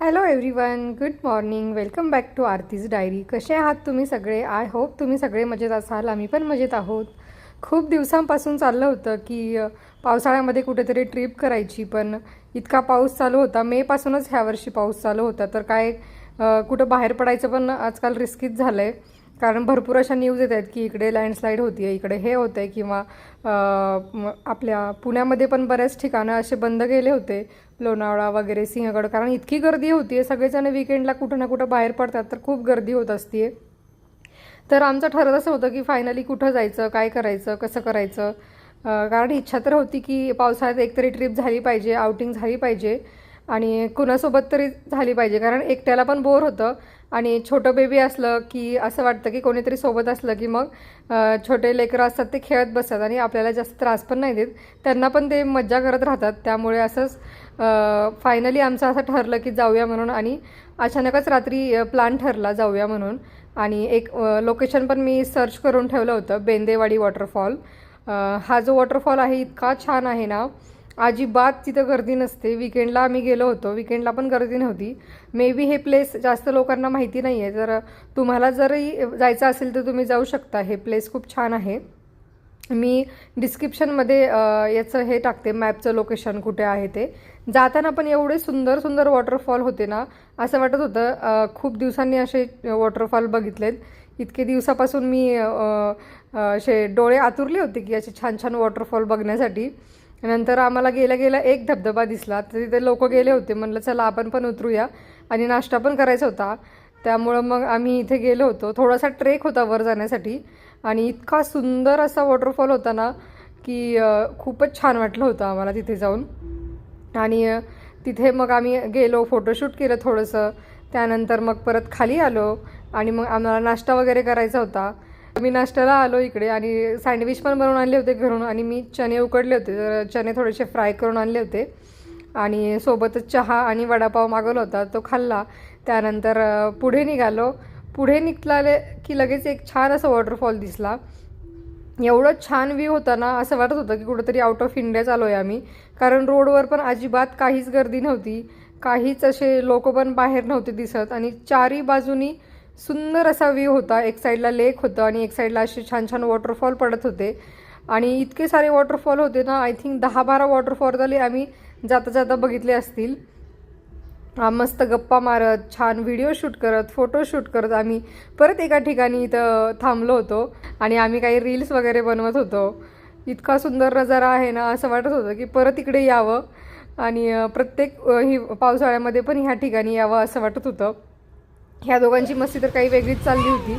Hello everyone good morning welcome back to Aarti's diary कसे आहात तुम्ही सगळे? आय होप तुम्ही सगळे मजेत असाल. आम्ही पण मजेत आहोत. खूप दिवसांपासून चाललं होतं की पावसाळ्यामध्ये कुठेतरी ट्रिप करायची पण इतका पाऊस चालू होता. मेपासूनच ह्या वर्षी पाऊस चालू होता. तर काय कुठं बाहेर पडायचं पण आजकाल रिस्कीच झालं आहे कारण भरपूर अशा न्यूज येत आहेत की इकडे लँडस्लाईड होती आहे इकडे हे होतं आहे किंवा आपल्या पुण्यामध्ये पण बऱ्याच ठिकाणं असे बंद केले होते लोणावळा वगैरे सिंहगड. कारण इतकी गर्दी होती आहे सगळेजण विकेंडला कुठं ना कुठं बाहेर पडतात तर खूप गर्दी होत असते तर आमचं ठरत असं होतं की फायनली कुठं जायचं काय करायचं कसं करायचं? कारण इच्छा तर होती की पावसाळ्यात एकतरी ट्रिप झाली पाहिजे आउटिंग झाली पाहिजे. आणि कुणासोबत तरी झाली पाहिजे कारण एकट्याला पण बोर होतं. आणि छोटं बेबी असलं की असं वाटतं की कोणीतरी सोबत असलं की मग छोटे लेकरं असतात ते खेळत बसतात आणि आपल्याला जास्त त्रास पण नाही देत. त्यांना पण ते मज्जा करत राहतात. त्यामुळे असंच फायनली आमचं असं ठरलं की जाऊया म्हणून आणि अचानकच रात्री प्लॅन ठरला जाऊया म्हणून. आणि एक लोकेशन पण मी सर्च करून ठेवलं होतं बेंदेवाडी वॉटरफॉल हा जो वॉटरफॉल आहे इतका छान आहे ना. अजिबात तिथं गर्दी नसते. विकेंडला आम्ही गेलो होतो. विकेंडला पण गर्दी नव्हती. मे बी हे प्लेस जास्त लोकांना माहिती नाही आहे जर तुम्हाला जरी जायचं असेल तर तुम्ही जाऊ शकता. हे प्लेस खूप छान आहे. मी डिस्क्रिप्शनमध्ये याचं हे टाकते. मॅपचं लोकेशन कुठे आहे ते. जाताना पण एवढे सुंदर सुंदर वॉटरफॉल होते ना. असं वाटत होतं खूप दिवसांनी असे वॉटरफॉल बघितलेत. इतके दिवसापासून मी असे डोळे आतुरले होते की असे छान छान वॉटरफॉल बघण्यासाठी. नंतर आम्हाला गेल्या गेल्या एक धबधबा दिसला. तर तिथे लोक गेले होते. म्हणलं चला आपण पण उतरूया. आणि नाश्ता पण करायचा होता. त्यामुळं मग आम्ही इथे गेलो होतो. थोडासा ट्रेक होता वर जाण्यासाठी. आणि इतका सुंदर असा वॉटरफॉल होता ना की खूपच छान वाटलं होतं आम्हाला तिथे जाऊन. आणि तिथे मग आम्ही गेलो फोटोशूट केलं थोडंसं. त्यानंतर मग परत खाली आलो. आणि मग आम्हाला नाश्ता वगैरे करायचा होता. मी नाश्त्याला आलो इकडे आणि सँडविच पण बनवून आणले होते घरून आणि मी चणे उकडले होते तर चणे थोडेसे फ्राय करून आणले होते. आणि सोबतच चहा आणि वडापाव मागवला होता तो खाल्ला. त्यानंतर पुढे निघालो. पुढे निघाले की लगेच एक छान असा वॉटरफॉल दिसला. एवढं छान व्ह्यू होता ना असं वाटत होतं की कुठंतरी आउट ऑफ इंडिया चालू आहे आम्ही. कारण रोडवर पण अजिबात काहीच गर्दी नव्हती. काहीच असे लोक पण बाहेर नव्हते दिसत. आणि चारी बाजूनी सुंदर असा व्ह्यू होता. एक साईडला लेक होतं आणि एक साईडला असे छान छान वॉटरफॉल पडत होते. आणि इतके सारे वॉटरफॉल होते ना आय थिंक दहा बारा वॉटरफॉल झाले आम्ही जाता जाता बघितले असतील. मस्त गप्पा मारत छान व्हिडिओ शूट करत फोटो शूट करत आम्ही परत एका ठिकाणी इथं थांबलो होतो. आणि आम्ही काही रील्स वगैरे बनवत होतो. इतका सुंदर नजारा आहे ना असं वाटत होतं की परत इकडे यावं. आणि प्रत्येक ही पावसाळ्यामध्ये पण ह्या ठिकाणी यावं असं वाटत होतं. ह्या दोघांची मस्ती तर काही वेगळीच चालली होती.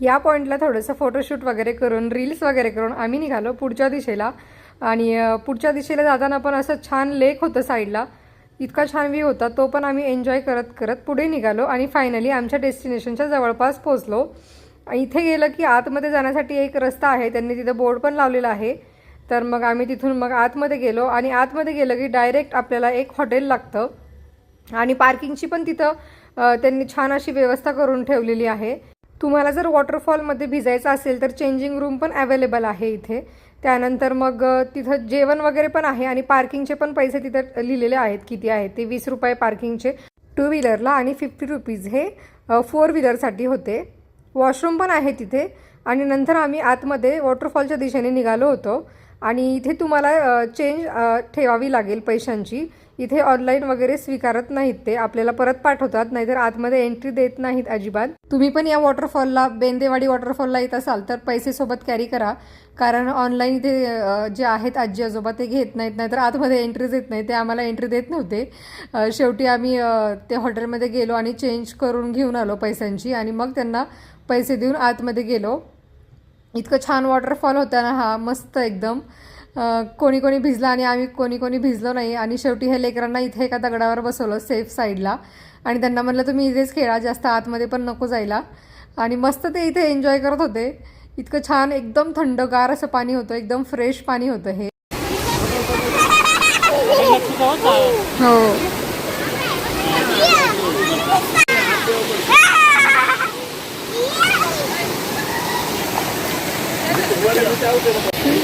या पॉईंटला थोडंसं फोटोशूट वगैरे करून रील्स वगैरे करून आम्ही निघालो पुढच्या दिशेला. आणि पुढच्या दिशेला जाताना पण असं छान लेक होतं साईडला इतका छान व्ह्यू होता तो पण आम्ही एन्जॉय करत करत पुढे निघालो आणि फायनली आमच्या डेस्टिनेशनच्या जवळपास पोचलो इथे गेलं की आतमध्ये जाण्यासाठी एक रस्ता आहे त्यांनी तिथं बोर्ड पण लावलेला आहे. तर मग आम्ही तिथून मग आतमध्ये गेलो आणि आतमध्ये गेलं की डायरेक्ट आपल्याला एक हॉटेल लागतं. आणि पार्किंगची पण तिथं त्यांनी छान अशी व्यवस्था करून ठेवलेली आहे. तुम्हाला जर वॉटरफॉलमध्ये भिजायचं असेल तर चेंजिंग रूम पण अवेलेबल आहे इथे. त्यानंतर मग तिथं जेवण वगैरे पण आहे आणि पार्किंगचे पण पैसे तिथं लिहिलेले आहेत किती आहेत ते वीस रुपये पार्किंगचे. टू व्हीलरला आणि फिफ्टी रुपीज हे फोर व्हीलरसाठी होते. वॉशरूम पण आहे तिथे आणि नंतर आम्ही आतमध्ये वॉटरफॉलच्या दिशेने निघालो होतो आणि इथे तुम्हाला चेंज ठेवावी लागेल पैशांची. इथे ऑनलाईन वगैरे स्वीकारत नाहीत ते. आपल्याला परत पाठवतात नाहीतर आतमध्ये एंट्री देत नाहीत अजिबात. तुम्ही पण या वॉटरफॉलला बेंदेवाडी वॉटरफॉलला येत असाल तर पैसे सोबत कॅरी करा. कारण ऑनलाईन इथे जे आहेत आजी आजोबा ते घेत नाहीत नाहीतर आतमध्ये एंट्री देत नाही ते आम्हाला एंट्री देत नव्हते. शेवटी आम्ही ते हॉटेलमध्ये गेलो आणि चेंज करून घेऊन आलो पैशांची आणि मग त्यांना पैसे देऊन आतमध्ये गेलो. इतकं छान वॉटरफॉल होता ना हा मस्त एकदम. कोणी कोणी भिजलं आणि आम्ही कोणी कोणी भिजलो नाही. आणि शेवटी हे लेकरांना इथे एका दगडावर बसवलं सेफ साईडला आणि त्यांना म्हटलं तुम्ही इथेच खेळा जास्त आतमध्ये पण नको जायला. आणि मस्त ते इथे एन्जॉय करत होते. इतकं छान एकदम थंडगार असं पाणी होतं एकदम फ्रेश पाणी होतं हे. हो. What are you talking about?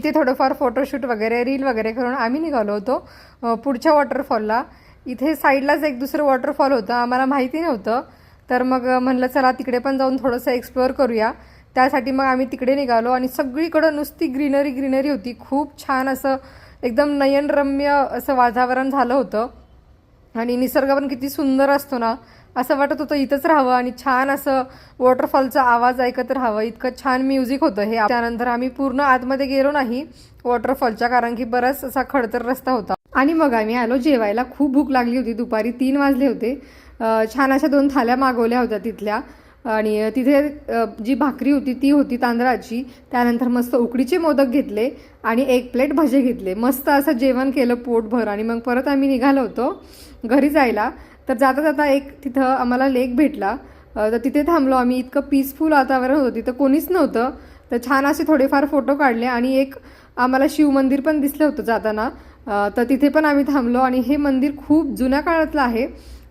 इथे थोडंफार फोटोशूट वगैरे रील वगैरे करून आम्ही निघालो होतो पुढच्या वॉटरफॉलला. इथे साईडलाच एक दुसरं वॉटरफॉल होतं आम्हाला माहिती नव्हतं. तर मग म्हणलं चला तिकडे पण जाऊन थोडंसं एक्सप्लोअर करूया. त्यासाठी मग आम्ही तिकडे निघालो आणि सगळीकडं नुसती ग्रीनरी ग्रीनरी होती. खूप छान असं एकदम नयनरम्य असं वातावरण झालं होतं. आणि निसर्ग पण किती सुंदर असतो ना. असं वाटत होतं इथंच राहावं आणि छान असं वॉटरफॉलचा आवाज ऐकत राहावं. इतकं छान म्युझिक होतं हे. त्यानंतर आम्ही पूर्ण आतमध्ये गेलो नाही वॉटरफॉलच्या कारण की बराच असा खडतर रस्ता होता. आणि मग आम्ही आलो जेवायला. खूप भूक लागली होती. दुपारी तीन वाजले होते. छान अशा दोन थाल्या मागवल्या होत्या तिथल्या. आणि तिथे जी भाकरी होती ती होती तांदळाची. त्यानंतर मस्त उकडीचे मोदक घेतले आणि एक प्लेट भजे घेतले. मस्त असं जेवण केलं पोटभर. आणि मग परत आम्ही निघालो होतो घरी जायला. तर जाता जाता एक तिथं आम्हाला लेक भेटला. तर तिथे थांबलो आम्ही. इतकं पीसफुल वातावरण होतं. तिथं कोणीच नव्हतं. तर छान असे थोडेफार फोटो काढले आणि एक आम्हाला शिवमंदिर पण दिसलं होतं जाताना. तर तिथे पण आम्ही थांबलो आणि हे मंदिर खूप जुन्या काळातलं आहे.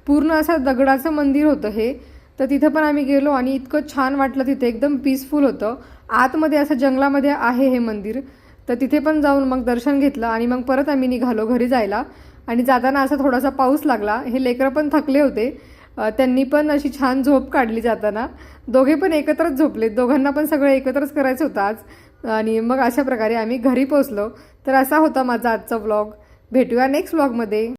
पूर्ण असं दगडाचं मंदिर होतं हे. तर तिथं पण आम्ही गेलो आणि इतकं छान वाटलं तिथे. एकदम पीसफुल होतं. आतमध्ये असं जंगलामध्ये आहे हे मंदिर. तर तिथे पण जाऊन मग दर्शन घेतलं आणि मग परत आम्ही निघालो घरी जायला. आणि जाताना असा थोडासा पाऊस लागला. हे लेकरं पण थकले होते. त्यांनी पण अशी छान झोप काढली जाताना. दोघे पण एकत्रच झोपले दोघांना पण सगळं एकत्रच करायचं होतं आज. आणि मग अशा प्रकारे आम्ही घरी पोचलो तर असा होता माझा आजचा व्लॉग भेटूया नेक्स्ट व्लॉगमध्ये